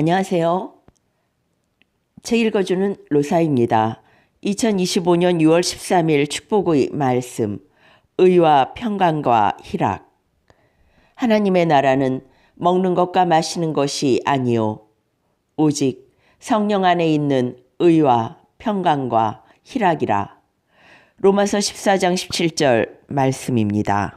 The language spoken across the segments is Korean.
안녕하세요. 책 읽어주는 로사입니다. 2025년 6월 13일 축복의 말씀, 의와 평강과 희락. 하나님의 나라는 먹는 것과 마시는 것이 아니요. 오직 성령 안에 있는 의와 평강과 희락이라. 로마서 14장 17절 말씀입니다.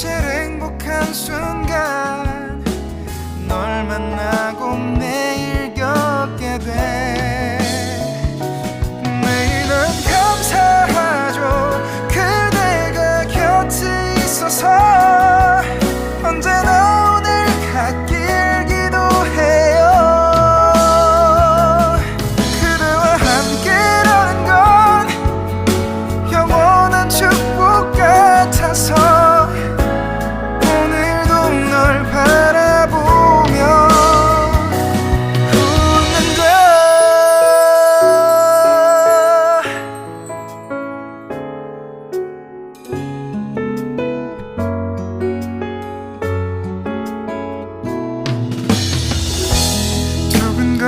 제일 행복한 순간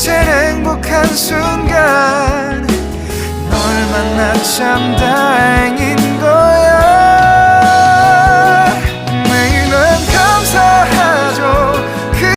제일 행복한 순간